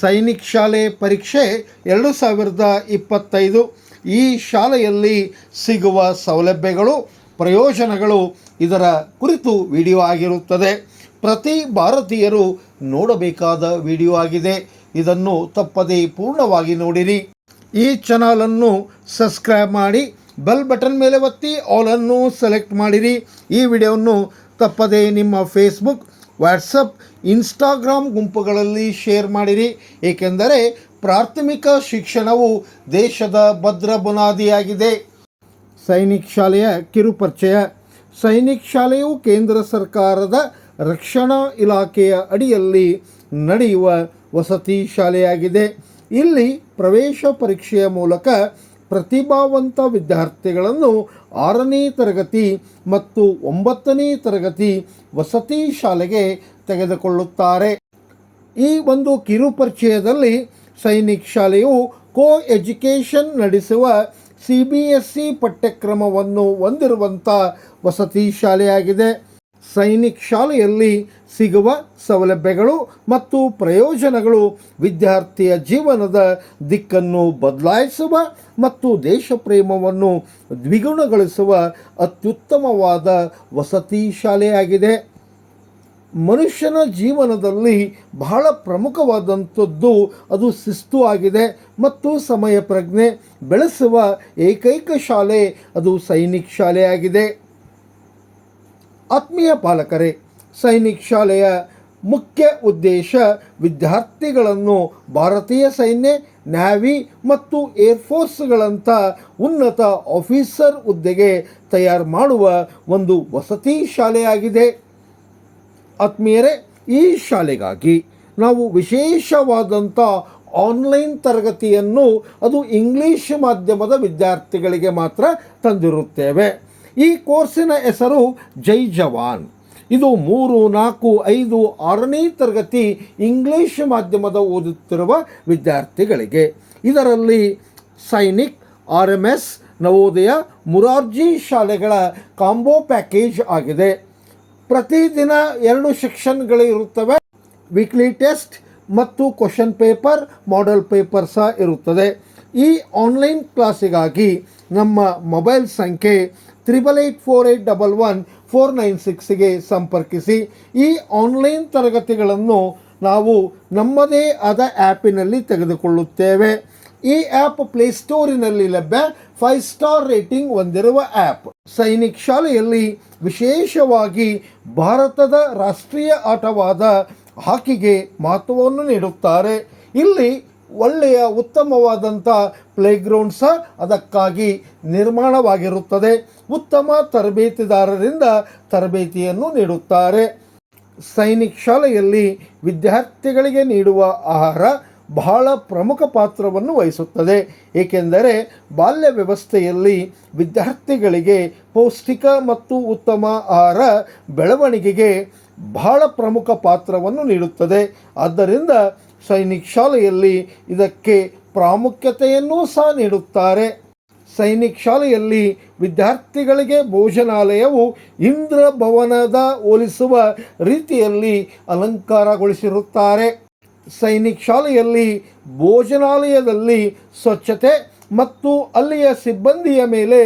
ಸೈನಿಕ್ ಶಾಲೆ ಪರೀಕ್ಷೆ ಎರಡು ಸಾವಿರದ ಇಪ್ಪತ್ತೈದು. ಈ ಶಾಲೆಯಲ್ಲಿ ಸಿಗುವ ಸೌಲಭ್ಯಗಳು, ಪ್ರಯೋಜನಗಳು ಇದರ ಕುರಿತು ವಿಡಿಯೋ ಆಗಿರುತ್ತದೆ. ಪ್ರತಿ ಭಾರತೀಯರು ನೋಡಬೇಕಾದ ವಿಡಿಯೋ ಆಗಿದೆ. ಇದನ್ನು ತಪ್ಪದೇ ಪೂರ್ಣವಾಗಿ ನೋಡಿರಿ. ಈ ಚಾನಲನ್ನು ಸಬ್ಸ್ಕ್ರೈಬ್ ಮಾಡಿ, ಬೆಲ್ ಬಟನ್ ಮೇಲೆ ಒತ್ತಿ ಆಲನ್ನು ಸೆಲೆಕ್ಟ್ ಮಾಡಿರಿ. ಈ ವಿಡಿಯೋವನ್ನು ತಪ್ಪದೇ ನಿಮ್ಮ ಫೇಸ್ಬುಕ್ ವಾಟ್ಸಪ್, ಇನ್ಸ್ಟಾಗ್ರಾಮ್ ಗುಂಪುಗಳಲ್ಲಿ ಶೇರ್ ಮಾಡಿರಿ. ಏಕೆಂದರೆ ಪ್ರಾಥಮಿಕ ಶಿಕ್ಷಣವು ದೇಶದ ಭದ್ರ ಬುನಾದಿಯಾಗಿದೆ. ಸೈನಿಕ್ ಶಾಲೆಯ ಕಿರುಪರಿಚಯ. ಸೈನಿಕ್ ಶಾಲೆಯು ಕೇಂದ್ರ ಸರ್ಕಾರದ ರಕ್ಷಣಾ ಇಲಾಖೆಯ ಅಡಿಯಲ್ಲಿ ನಡೆಯುವ ವಸತಿ ಶಾಲೆಯಾಗಿದೆ. ಇಲ್ಲಿ ಪ್ರವೇಶ ಪರೀಕ್ಷೆಯ ಮೂಲಕ ಪ್ರತಿಭಾವಂತ ವಿದ್ಯಾರ್ಥಿಗಳನ್ನು ಆರನೇ ತರಗತಿ ಮತ್ತು ಒಂಬತ್ತನೇ ತರಗತಿ ವಸತಿ ಶಾಲೆಗೆ ತೆಗೆದುಕೊಳ್ಳುತ್ತಾರೆ. ಈ ಒಂದು ಕಿರುಪರಿಚಯದಲ್ಲಿ ಸೈನಿಕ್ ಶಾಲೆಯು ಕೋ ಎಜುಕೇಷನ್ ನಡೆಸುವ ಸಿ ಬಿ ಎಸ್ ಸಿ ಪಠ್ಯಕ್ರಮವನ್ನು ಹೊಂದಿರುವಂಥ ವಸತಿ ಶಾಲೆಯಾಗಿದೆ. ಸೈನಿಕ್ ಶಾಲೆಯಲ್ಲಿ ಸಿಗುವ ಸೌಲಭ್ಯಗಳು ಮತ್ತು ಪ್ರಯೋಜನಗಳು ವಿದ್ಯಾರ್ಥಿಯ ಜೀವನದ ದಿಕ್ಕನ್ನು ಬದಲಾಯಿಸುವ ಮತ್ತು ದೇಶಪ್ರೇಮವನ್ನು ದ್ವಿಗುಣಗೊಳಿಸುವ ಅತ್ಯುತ್ತಮವಾದ ವಸತಿ ಶಾಲೆಯಾಗಿದೆ. ಮನುಷ್ಯನ ಜೀವನದಲ್ಲಿ ಬಹಳ ಪ್ರಮುಖವಾದಂಥದ್ದು ಅದು ಶಿಸ್ತು ಆಗಿದೆ ಮತ್ತು ಸಮಯ ಪ್ರಜ್ಞೆ ಬೆಳೆಸುವ ಏಕೈಕ ಶಾಲೆ ಅದು ಸೈನಿಕ್ ಶಾಲೆಯಾಗಿದೆ. ಆತ್ಮೀಯ ಪಾಲಕರೇ, ಸೈನಿಕ್ ಶಾಲೆಯ ಮುಖ್ಯ ಉದ್ದೇಶ ವಿದ್ಯಾರ್ಥಿಗಳನ್ನು ಭಾರತೀಯ ಸೈನ್ಯ, ನ್ಯಾವಿ ಮತ್ತು ಏರ್ಫೋರ್ಸ್ಗಳಂಥ ಉನ್ನತ ಆಫೀಸರ್ ಹುದ್ದೆಗೆ ತಯಾರು ಮಾಡುವ ಒಂದು ವಸತಿ ಶಾಲೆಯಾಗಿದೆ. ಆತ್ಮೀಯರೇ, ಈ ಶಾಲೆಗಾಗಿ ನಾವು ವಿಶೇಷವಾದಂಥ ಆನ್ಲೈನ್ ತರಗತಿಯನ್ನು ಅದು ಇಂಗ್ಲೀಷ್ ಮಾಧ್ಯಮದ ವಿದ್ಯಾರ್ಥಿಗಳಿಗೆ ಮಾತ್ರ ತಂದಿರುತ್ತೇವೆ. ಈ ಕೋರ್ಸಿನ ಹೆಸರು ಜೈ ಜವಾನ್. ಇದು ಮೂರು, ನಾಲ್ಕು, ಐದು, ಆರನೇ ತರಗತಿ ಇಂಗ್ಲೀಷ್ ಮಾಧ್ಯಮದ ಓದುತ್ತಿರುವ ವಿದ್ಯಾರ್ಥಿಗಳಿಗೆ. ಇದರಲ್ಲಿ Sainik R M S Navodaya, Morarji ಶಾಲೆಗಳ ಕಾಂಬೋ ಪ್ಯಾಕೇಜ್ ಆಗಿದೆ. ಪ್ರತಿದಿನ ಎರಡು ಸೆಕ್ಷನ್ಗಳು ಇರುತ್ತವೆ. ವೀಕ್ಲಿ ಟೆಸ್ಟ್ ಮತ್ತು ಕ್ವಶನ್ ಪೇಪರ್, ಮಾಡೆಲ್ ಪೇಪರ್ ಸಹ ಇರುತ್ತದೆ. ಈ ಆನ್ಲೈನ್ ಕ್ಲಾಸಿಗಾಗಿ ನಮ್ಮ ಮೊಬೈಲ್ ಸಂಖ್ಯೆ triple eight four eight double one four nine ಸಿಕ್ಸ್ಗೆ ಸಂಪರ್ಕಿಸಿ. ಈ ಆನ್ಲೈನ್ ತರಗತಿಗಳನ್ನು ನಾವು ನಮ್ಮದೇ ಆದ ಆ್ಯಪಿನಲ್ಲಿ ತೆಗೆದುಕೊಳ್ಳುತ್ತೇವೆ. ಈ ಆ್ಯಪ್ ಪ್ಲೇಸ್ಟೋರಿನಲ್ಲಿ ಲಭ್ಯ. ಫೈವ್ ಸ್ಟಾರ್ ರೇಟಿಂಗ್ ಹೊಂದಿರುವ ಆ್ಯಪ್. ಸೈನಿಕ್ ಶಾಲೆಯಲ್ಲಿ ವಿಶೇಷವಾಗಿ ಭಾರತದ ರಾಷ್ಟ್ರೀಯ ಆಟವಾದ ಹಾಕಿಗೆ ಮಹತ್ವವನ್ನು ನೀಡುತ್ತಾರೆ. ಇಲ್ಲಿ ಒಳ್ಳೆಯ ಉತ್ತಮವಾದಂಥ ಪ್ಲೇಗ್ರೌಂಡ್ ಸಹ ಅದಕ್ಕಾಗಿ ನಿರ್ಮಾಣವಾಗಿರುತ್ತದೆ. ಉತ್ತಮ ತರಬೇತಿದಾರರಿಂದ ತರಬೇತಿಯನ್ನು ನೀಡುತ್ತಾರೆ. ಸೈನಿಕ್ ಶಾಲೆಯಲ್ಲಿ ವಿದ್ಯಾರ್ಥಿಗಳಿಗೆ ನೀಡುವ ಆಹಾರ ಬಹಳ ಪ್ರಮುಖ ಪಾತ್ರವನ್ನು ವಹಿಸುತ್ತದೆ. ಏಕೆಂದರೆ ಬಾಲ್ಯ ವ್ಯವಸ್ಥೆಯಲ್ಲಿ ವಿದ್ಯಾರ್ಥಿಗಳಿಗೆ ಪೌಷ್ಟಿಕ ಮತ್ತು ಉತ್ತಮ ಆಹಾರ ಬೆಳವಣಿಗೆಗೆ ಬಹಳ ಪ್ರಮುಖ ಪಾತ್ರವನ್ನು ನೀಡುತ್ತದೆ. ಆದ್ದರಿಂದ ಸೈನಿಕ್ ಶಾಲೆಯಲ್ಲಿ ಇದಕ್ಕೆ ಪ್ರಾಮುಖ್ಯತೆಯನ್ನೂ ಸಹ ನೀಡುತ್ತಾರೆ. ಸೈನಿಕ್ ಶಾಲೆಯಲ್ಲಿ ವಿದ್ಯಾರ್ಥಿಗಳಿಗೆ ಭೋಜನಾಲಯವು ಇಂದ್ರ ಭವನದ ಹೋಲಿಸುವ ರೀತಿಯಲ್ಲಿ ಅಲಂಕಾರಗೊಳಿಸಿರುತ್ತಾರೆ. ಸೈನಿಕ್ ಶಾಲೆಯಲ್ಲಿ ಭೋಜನಾಲಯದಲ್ಲಿ ಸ್ವಚ್ಛತೆ ಮತ್ತು ಅಲ್ಲಿಯ ಸಿಬ್ಬಂದಿಯ ಮೇಲೆ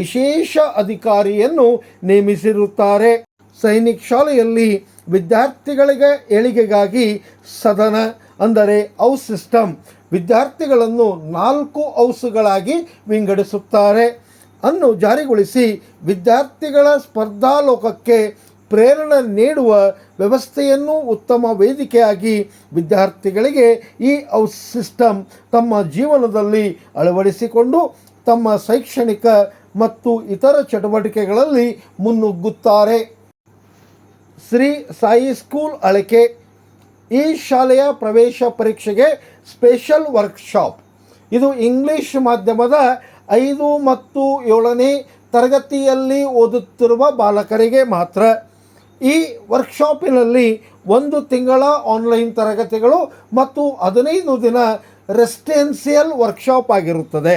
ವಿಶೇಷ ಅಧಿಕಾರಿಯನ್ನು ನೇಮಿಸಿರುತ್ತಾರೆ. ಸೈನಿಕ್ ಶಾಲೆಯಲ್ಲಿ ವಿದ್ಯಾರ್ಥಿಗಳಿಗೆ ಏಳಿಗೆಗಾಗಿ ಸದನ, ಅಂದರೆ ಹೌಸ್ ಸಿಸ್ಟಮ್ ವಿದ್ಯಾರ್ಥಿಗಳನ್ನು ನಾಲ್ಕು ಔಸುಗಳಾಗಿ ವಿಂಗಡಿಸುತ್ತಾರೆ. ಅನ್ನು ಜಾರಿಗೊಳಿಸಿ ವಿದ್ಯಾರ್ಥಿಗಳ ಸ್ಪರ್ಧಾಲೋಕಕ್ಕೆ ಪ್ರೇರಣೆ ನೀಡುವ ವ್ಯವಸ್ಥೆಯನ್ನು ಉತ್ತಮ ವೇದಿಕೆಯಾಗಿ ವಿದ್ಯಾರ್ಥಿಗಳಿಗೆ ಈ ಔಸ್ ಸಿಸ್ಟಮ್ ತಮ್ಮ ಜೀವನದಲ್ಲಿ ಅಳವಡಿಸಿಕೊಂಡು ತಮ್ಮ ಶೈಕ್ಷಣಿಕ ಮತ್ತು ಇತರ ಚಟುವಟಿಕೆಗಳಲ್ಲಿ ಮುನ್ನುಗ್ಗುತ್ತಾರೆ. ಶ್ರೀ ಸಾಯಿ ಸ್ಕೂಲ್ ಅಳಕೆ ಈ ಶಾಲೆಯ ಪ್ರವೇಶ ಪರೀಕ್ಷೆಗೆ ಸ್ಪೆಷಲ್ ವರ್ಕ್ಶಾಪ್. ಇದು ಇಂಗ್ಲಿಷ್ ಮಾಧ್ಯಮದ ಐದು ಮತ್ತು ಏಳನೇ ತರಗತಿಯಲ್ಲಿ ಓದುತ್ತಿರುವ ಬಾಲಕರಿಗೆ ಮಾತ್ರ. ಈ ವರ್ಕ್ಶಾಪಿನಲ್ಲಿ ಒಂದು ತಿಂಗಳ ಆನ್ಲೈನ್ ತರಗತಿಗಳು ಮತ್ತು ಹದಿನೈದು ದಿನ ರೆಸಿಡೆನ್ಸಿಯಲ್ ವರ್ಕ್ಶಾಪ್ ಆಗಿರುತ್ತದೆ.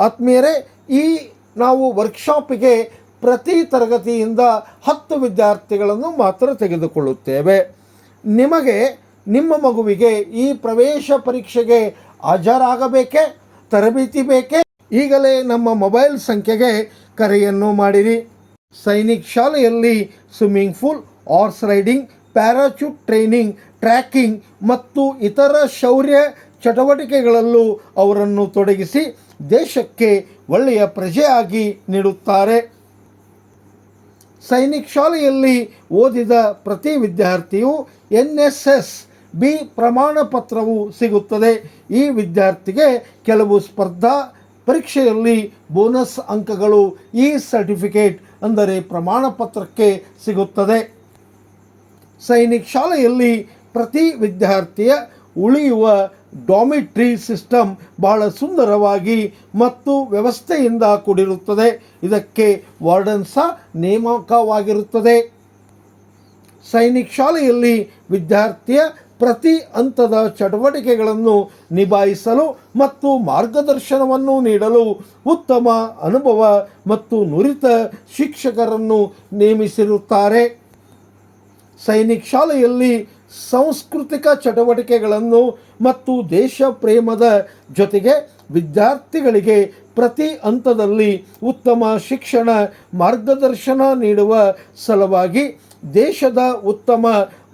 ಆತ್ಮೀಯರೇ, ಈ ನಾವು ವರ್ಕ್ಶಾಪಿಗೆ ಪ್ರತಿ ತರಗತಿಯಿಂದ ಹತ್ತು ವಿದ್ಯಾರ್ಥಿಗಳನ್ನು ಮಾತ್ರ ತೆಗೆದುಕೊಳ್ಳುತ್ತೇವೆ. ನಿಮಗೆ, ನಿಮ್ಮ ಮಗುವಿಗೆ ಈ ಪ್ರವೇಶ ಪರೀಕ್ಷೆಗೆ ಹಾಜರಾಗಬೇಕೇ? ತರಬೇತಿ ಬೇಕೇ? ಈಗಲೇ ನಮ್ಮ ಮೊಬೈಲ್ ಸಂಖ್ಯೆಗೆ ಕರೆಯನ್ನು ಮಾಡಿರಿ. ಸೈನಿಕ್ ಶಾಲೆಯಲ್ಲಿ swimming pool, horse riding, parachute training, trekking ಮತ್ತು ಇತರ ಶೌರ್ಯ ಚಟುವಟಿಕೆಗಳಲ್ಲೂ ಅವರನ್ನು ತೊಡಗಿಸಿ ದೇಶಕ್ಕೆ ಒಳ್ಳೆಯ ಪ್ರಜೆಯಾಗಿ ನೀಡುತ್ತಾರೆ. ಸೈನಿಕ್ ಶಾಲೆಯಲ್ಲಿ ಓದಿದ ಪ್ರತಿ ವಿದ್ಯಾರ್ಥಿಯು ಎನ್ ಎಸ್ ಎಸ್ ಬಿ ಪ್ರಮಾಣ ಪತ್ರವು ಸಿಗುತ್ತದೆ. ಈ ವಿದ್ಯಾರ್ಥಿಗೆ ಕೆಲವು ಸ್ಪರ್ಧಾ ಪರೀಕ್ಷೆಯಲ್ಲಿ ಬೋನಸ್ ಅಂಕಗಳು, ಈ ಸರ್ಟಿಫಿಕೇಟ್ ಅಂದರೆ ಪ್ರಮಾಣ ಪತ್ರಕ್ಕೆ ಸಿಗುತ್ತದೆ. ಸೈನಿಕ್ ಶಾಲೆಯಲ್ಲಿ ಪ್ರತಿ ವಿದ್ಯಾರ್ಥಿಯ ಉಳಿಯುವ ಡಾಮಿಟ್ರಿ ಸಿಸ್ಟಮ್ ಬಹಳ ಸುಂದರವಾಗಿ ಮತ್ತು ವ್ಯವಸ್ಥೆಯಿಂದ ಕೂಡಿರುತ್ತದೆ. ಇದಕ್ಕೆ ವಾರ್ಡನ್ ಸಹ ನೇಮಕವಾಗಿರುತ್ತದೆ. ಸೈನಿಕ್ ಶಾಲೆಯಲ್ಲಿ ವಿದ್ಯಾರ್ಥಿಯ ಪ್ರತಿ ಹಂತದ ಚಟುವಟಿಕೆಗಳನ್ನು ನಿಭಾಯಿಸಲು ಮತ್ತು ಮಾರ್ಗದರ್ಶನವನ್ನು ನೀಡಲು ಉತ್ತಮ ಅನುಭವ ಮತ್ತು ನುರಿತ ಶಿಕ್ಷಕರನ್ನು ನೇಮಿಸಿರುತ್ತಾರೆ. ಸೈನಿಕ್ ಶಾಲೆಯಲ್ಲಿ ಸಾಂಸ್ಕೃತಿಕ ಚಟುವಟಿಕೆಗಳನ್ನು ಮತ್ತು ದೇಶ ಪ್ರೇಮದ ಜೊತೆಗೆ ವಿದ್ಯಾರ್ಥಿಗಳಿಗೆ ಪ್ರತಿ ಹಂತದಲ್ಲಿ ಉತ್ತಮ ಶಿಕ್ಷಣ, ಮಾರ್ಗದರ್ಶನ ನೀಡುವ ಸಲುವಾಗಿ ದೇಶದ ಉತ್ತಮ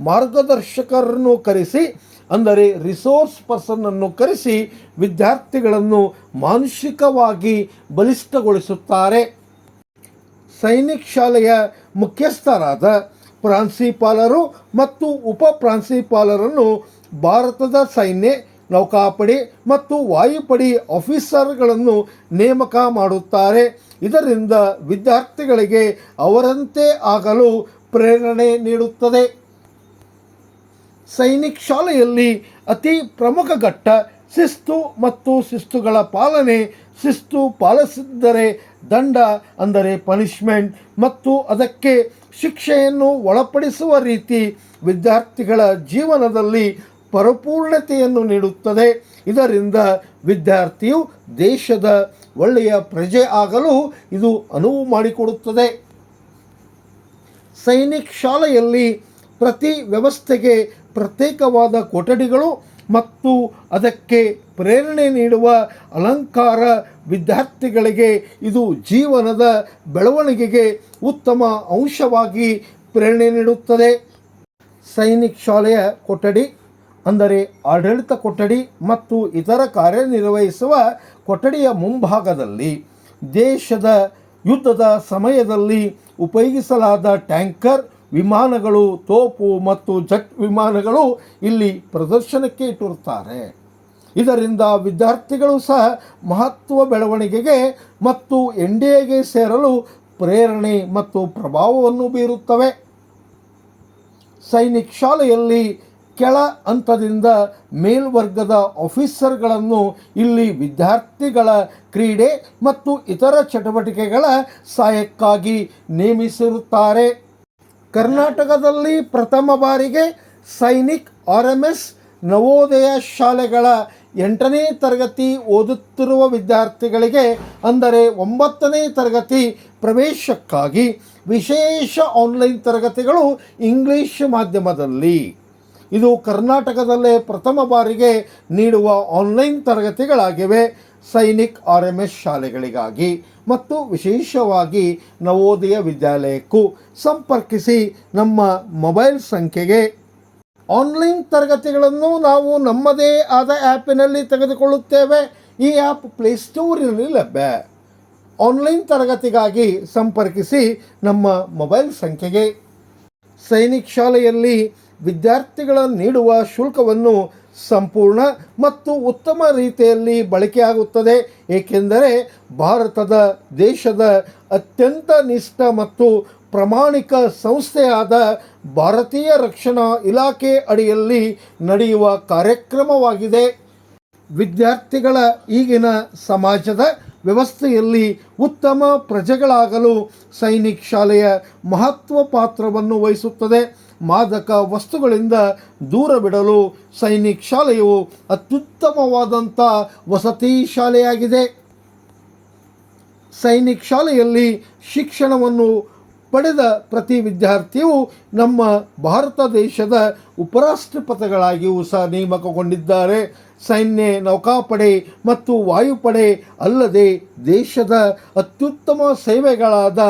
ಮಾರ್ಗದರ್ಶಕರನ್ನು ಕರೆಸಿ, ಅಂದರೆ ರಿಸೋರ್ಸ್ ಪರ್ಸನ್ನನ್ನು ಕರೆಸಿ ವಿದ್ಯಾರ್ಥಿಗಳನ್ನು ಮಾನಸಿಕವಾಗಿ ಬಲಿಷ್ಠಗೊಳಿಸುತ್ತಾರೆ. ಸೈನಿಕ್ ಶಾಲೆಯ ಮುಖ್ಯಸ್ಥರಾದ ಪ್ರಾಂಶುಪಾಲರು ಮತ್ತು ಉಪ ಪ್ರಾಂಶುಪಾಲರನ್ನು ಭಾರತದ ಸೈನ್ಯ, ನೌಕಾಪಡೆ ಮತ್ತು ವಾಯುಪಡೆ ಆಫೀಸರ್ಗಳನ್ನು ನೇಮಕ ಮಾಡುತ್ತಾರೆ. ಇದರಿಂದ ವಿದ್ಯಾರ್ಥಿಗಳಿಗೆ ಅವರಂತೆ ಆಗಲು ಪ್ರೇರಣೆ ನೀಡುತ್ತದೆ. ಸೈನಿಕ್ ಶಾಲೆಯಲ್ಲಿ ಅತಿ ಪ್ರಮುಖ ಘಟ್ಟ ಶಿಸ್ತು ಮತ್ತು ಶಿಸ್ತುಗಳ ಪಾಲನೆ. ಶಿಸ್ತು ಪಾಲಿಸಿದ್ದರೆ ದಂಡ ಅಂದರೆ ಪನಿಷ್ಮೆಂಟ್ ಮತ್ತು ಅದಕ್ಕೆ ಶಿಕ್ಷೆಯನ್ನು ಒಳಪಡಿಸುವ ರೀತಿ ವಿದ್ಯಾರ್ಥಿಗಳ ಜೀವನದಲ್ಲಿ ಪರಿಪೂರ್ಣತೆಯನ್ನು ನೀಡುತ್ತದೆ. ಇದರಿಂದ ವಿದ್ಯಾರ್ಥಿಯು ದೇಶದ ಒಳ್ಳೆಯ ಪ್ರಜೆ ಆಗಲು ಇದು ಅನುವು ಮಾಡಿಕೊಡುತ್ತದೆ. ಸೈನಿಕ್ ಶಾಲೆಯಲ್ಲಿ ಪ್ರತಿ ವ್ಯವಸ್ಥೆಗೆ ಪ್ರತ್ಯೇಕವಾದ ಕೊಠಡಿಗಳು ಮತ್ತು ಅದಕ್ಕೆ ಪ್ರೇರಣೆ ನೀಡುವ ಅಲಂಕಾರ ವಿದ್ಯಾರ್ಥಿಗಳಿಗೆ ಇದು ಜೀವನದ ಬೆಳವಣಿಗೆಗೆ ಉತ್ತಮ ಅಂಶವಾಗಿ ಪ್ರೇರಣೆ ನೀಡುತ್ತದೆ. ಸೈನಿಕ್ ಶಾಲೆಯ ಕೊಠಡಿ ಅಂದರೆ ಆಡಳಿತ ಕೊಠಡಿ ಮತ್ತು ಇತರ ಕಾರ್ಯನಿರ್ವಹಿಸುವ ಕೊಠಡಿಯ ಮುಂಭಾಗದಲ್ಲಿ ದೇಶದ ಯುದ್ಧದ ಸಮಯದಲ್ಲಿ ಉಪಯೋಗಿಸಲಾದ ಟ್ಯಾಂಕರ್ ವಿಮಾನಗಳು, ತೋಪು ಮತ್ತು ಜಟ್ ವಿಮಾನಗಳು ಇಲ್ಲಿ ಪ್ರದರ್ಶನಕ್ಕೆ ಇಟ್ಟಿರುತ್ತಾರೆ. ಇದರಿಂದ ವಿದ್ಯಾರ್ಥಿಗಳು ಸಹ ಮಹತ್ವ ಬೆಳವಣಿಗೆಗೆ ಮತ್ತು ಎನ್ ಡಿ ಎಗೆ ಸೇರಲು ಪ್ರೇರಣೆ ಮತ್ತು ಪ್ರಭಾವವನ್ನು ಬೀರುತ್ತವೆ. ಸೈನಿಕ್ ಶಾಲೆಯಲ್ಲಿ ಕೆಳ ಹಂತದಿಂದ ಮೇಲ್ವರ್ಗದ ಆಫೀಸರ್ಗಳನ್ನು ಇಲ್ಲಿ ವಿದ್ಯಾರ್ಥಿಗಳ ಕ್ರೀಡೆ ಮತ್ತು ಇತರ ಚಟುವಟಿಕೆಗಳ ಸಹಾಯಕ್ಕಾಗಿ ನೇಮಿಸಿರುತ್ತಾರೆ. ಕರ್ನಾಟಕದಲ್ಲಿ ಪ್ರಥಮ ಬಾರಿಗೆ Sainik R M S Navodaya ಶಾಲೆಗಳ ಎಂಟನೇ ತರಗತಿ ಓದುತ್ತಿರುವ ವಿದ್ಯಾರ್ಥಿಗಳಿಗೆ, ಅಂದರೆ ಒಂಬತ್ತನೇ ತರಗತಿ ಪ್ರವೇಶಕ್ಕಾಗಿ ವಿಶೇಷ ಆನ್ಲೈನ್ ತರಗತಿಗಳು ಇಂಗ್ಲಿಷ್ ಮಾಧ್ಯಮದಲ್ಲಿ. ಇದು ಕರ್ನಾಟಕದಲ್ಲೇ ಪ್ರಥಮ ಬಾರಿಗೆ ನೀಡುವ ಆನ್ಲೈನ್ ತರಗತಿಗಳಾಗಿವೆ. ಸೈನಿಕ್ ಆರ್ ಎಂ ಎಸ್ ಶಾಲೆಗಳಿಗಾಗಿ ಮತ್ತು ವಿಶೇಷವಾಗಿ ನವೋದಯ ವಿದ್ಯಾಲಯಕ್ಕೂ ಸಂಪರ್ಕಿಸಿ ನಮ್ಮ ಮೊಬೈಲ್ ಸಂಖ್ಯೆಗೆ ಆನ್ಲೈನ್ ತರಗತಿಗಳನ್ನು ನಾವು ನಮ್ಮದೇ ಆದ ಆ್ಯಪಿನಲ್ಲಿ ತೆಗೆದುಕೊಳ್ಳುತ್ತೇವೆ. ಈ ಆ್ಯಪ್ ಪ್ಲೇಸ್ಟೋರಿನಲ್ಲಿ ಲಭ್ಯ. ಆನ್ಲೈನ್ ತರಗತಿಗಾಗಿ ಸಂಪರ್ಕಿಸಿ ನಮ್ಮ ಮೊಬೈಲ್ ಸಂಖ್ಯೆಗೆ. ಸೈನಿಕ್ ಶಾಲೆಯಲ್ಲಿ ವಿದ್ಯಾರ್ಥಿಗಳ ನೀಡುವ ಶುಲ್ಕವನ್ನು ಸಂಪೂರ್ಣ ಮತ್ತು ಉತ್ತಮ ರೀತಿಯಲ್ಲಿ ಬಳಕೆಯಾಗುತ್ತದೆ. ಏಕೆಂದರೆ ಭಾರತದ ದೇಶದ ಅತ್ಯಂತ ನಿಷ್ಠ ಮತ್ತು ಪ್ರಾಮಾಣಿಕ ಸಂಸ್ಥೆಯಾದ ಭಾರತೀಯ ರಕ್ಷಣಾ ಇಲಾಖೆ ಅಡಿಯಲ್ಲಿ ನಡೆಯುವ ಕಾರ್ಯಕ್ರಮವಾಗಿದೆ. ವಿದ್ಯಾರ್ಥಿಗಳ ಈಗಿನ ಸಮಾಜದ ವ್ಯವಸ್ಥೆಯಲ್ಲಿ ಉತ್ತಮ ಪ್ರಜೆಗಳಾಗಲು ಸೈನಿಕ್ ಶಾಲೆಯ ಮಹತ್ವ ಪಾತ್ರವನ್ನು ವಹಿಸುತ್ತದೆ. ಮಾದಕ ವಸ್ತುಗಳಿಂದ ದೂರ ಬಿಡಲು ಸೈನಿಕ್ ಶಾಲೆಯು ಅತ್ಯುತ್ತಮವಾದಂಥ ವಸತಿ ಶಾಲೆಯಾಗಿದೆ. ಸೈನಿಕ್ ಶಾಲೆಯಲ್ಲಿ ಶಿಕ್ಷಣವನ್ನು ಪಡೆದ ಪ್ರತಿ ವಿದ್ಯಾರ್ಥಿಯು ನಮ್ಮ ಭಾರತ ದೇಶದ ಉಪರಾಷ್ಟ್ರಪತಿಗಳಾಗಿಯೂ ಸಹ ನೇಮಕಗೊಂಡಿದ್ದಾರೆ. ಸೈನ್ಯ, ನೌಕಾಪಡೆ ಮತ್ತು ವಾಯುಪಡೆ ಅಲ್ಲದೆ ದೇಶದ ಅತ್ಯುತ್ತಮ ಸೇವೆಗಳಾದ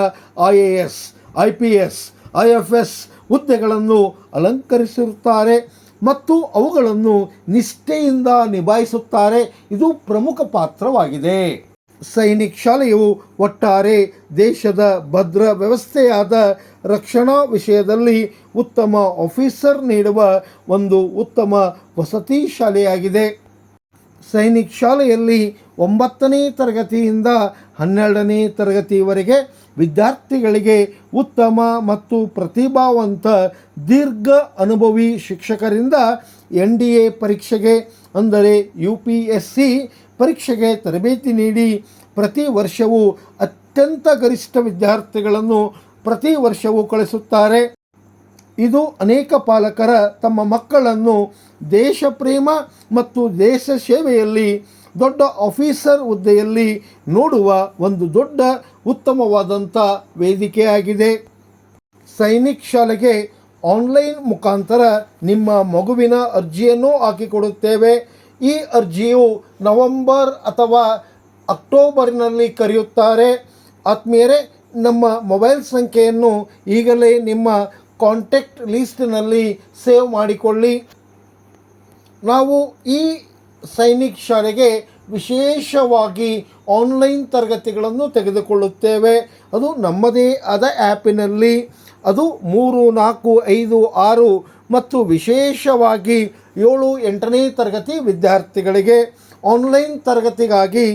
I A S, I P S, I F S ಹುದ್ದೆಗಳನ್ನು ಅಲಂಕರಿಸಿರುತ್ತಾರೆ ಮತ್ತು ಅವುಗಳನ್ನು ನಿಷ್ಠೆಯಿಂದ ನಿಭಾಯಿಸುತ್ತಾರೆ. ಇದು ಪ್ರಮುಖ ಪಾತ್ರವಾಗಿದೆ. ಸೈನಿಕ್ ಶಾಲೆಯು ಒಟ್ಟಾರೆ ದೇಶದ ಭದ್ರ ವ್ಯವಸ್ಥೆಯಾದ ರಕ್ಷಣಾ ವಿಷಯದಲ್ಲಿ ಉತ್ತಮ ಆಫೀಸರ್ ನೀಡುವ ಒಂದು ಉತ್ತಮ ವಸತಿ ಶಾಲೆಯಾಗಿದೆ. ಸೈನಿಕ್ ಶಾಲೆಯಲ್ಲಿ ಒಂಬತ್ತನೇ ತರಗತಿಯಿಂದ ಹನ್ನೆರಡನೇ ತರಗತಿವರೆಗೆ ವಿದ್ಯಾರ್ಥಿಗಳಿಗೆ ಉತ್ತಮ ಮತ್ತು ಪ್ರತಿಭಾವಂತ ದೀರ್ಘ ಅನುಭವಿ ಶಿಕ್ಷಕರಿಂದ ಎನ್ ಡಿ ಎ ಪರೀಕ್ಷೆಗೆ, ಅಂದರೆ ಯು ಪಿ ಎಸ್ ಸಿ ಪರೀಕ್ಷೆಗೆ ತರಬೇತಿ ನೀಡಿ ಪ್ರತಿ ವರ್ಷವೂ ಅತ್ಯಂತ ಗರಿಷ್ಠ ವಿದ್ಯಾರ್ಥಿಗಳನ್ನು ಪ್ರತಿ ವರ್ಷವೂ ಕಳಿಸುತ್ತಾರೆ. ಇದು ಅನೇಕ ಪಾಲಕರ ತಮ್ಮ ಮಕ್ಕಳನ್ನು ದೇಶ ಪ್ರೇಮ ಮತ್ತು ದೇಶ ಸೇವೆಯಲ್ಲಿ, ದೊಡ್ಡ ಆಫೀಸರ್ ಹುದ್ದೆಯಲ್ಲಿ ನೋಡುವ ಒಂದು ದೊಡ್ಡ ಉತ್ತಮವಾದಂಥ ವೇದಿಕೆಯಾಗಿದೆ. ಸೈನಿಕ್ ಶಾಲೆಗೆ ಆನ್ಲೈನ್ ಮುಖಾಂತರ ನಿಮ್ಮ ಮಗುವಿನ ಅರ್ಜಿಯನ್ನು ಹಾಕಿಕೊಡುತ್ತೇವೆ. ಈ ಅರ್ಜಿಯು ನವೆಂಬರ್ ಅಥವಾ ಅಕ್ಟೋಬರ್ನಲ್ಲಿ ಕರೆಯುತ್ತಾರೆ. ಆತ್ಮೀಯರೇ, ನಮ್ಮ ಮೊಬೈಲ್ ಸಂಖ್ಯೆಯನ್ನು ಈಗಲೇ ನಿಮ್ಮ ಕಾಂಟ್ಯಾಕ್ಟ್ ಲಿಸ್ಟ್ನಲ್ಲಿ ಸೇವ್ ಮಾಡಿಕೊಳ್ಳಿ. ನಾವು ಈ ಸೈನಿಕ್ ಶಾಲೆಗೆ ವಿಶೇಷವಾಗಿ ಆನ್ಲೈನ್ ತರಗತಿಗಳನ್ನು ತೆಗೆದುಕೊಳ್ಳುತ್ತೇವೆ. ಅದು ನಮ್ಮದೇ ಆದ ಆ್ಯಪಿನಲ್ಲಿ ಅದು ಮೂರು, ನಾಲ್ಕು, ಐದು, ಆರು ಮತ್ತು ವಿಶೇಷವಾಗಿ ಏಳು, ಎಂಟನೇ ತರಗತಿ ವಿದ್ಯಾರ್ಥಿಗಳಿಗೆ ಆನ್ಲೈನ್ ತರಗತಿಗಾಗಿ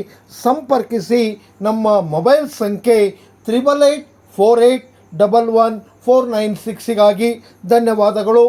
ಸಂಪರ್ಕಿಸಿ ನಮ್ಮ ಮೊಬೈಲ್ ಸಂಖ್ಯೆ triple eight four eight double one four nine ಸಿಕ್ಸಿಗಾಗಿ ಧನ್ಯವಾದಗಳು.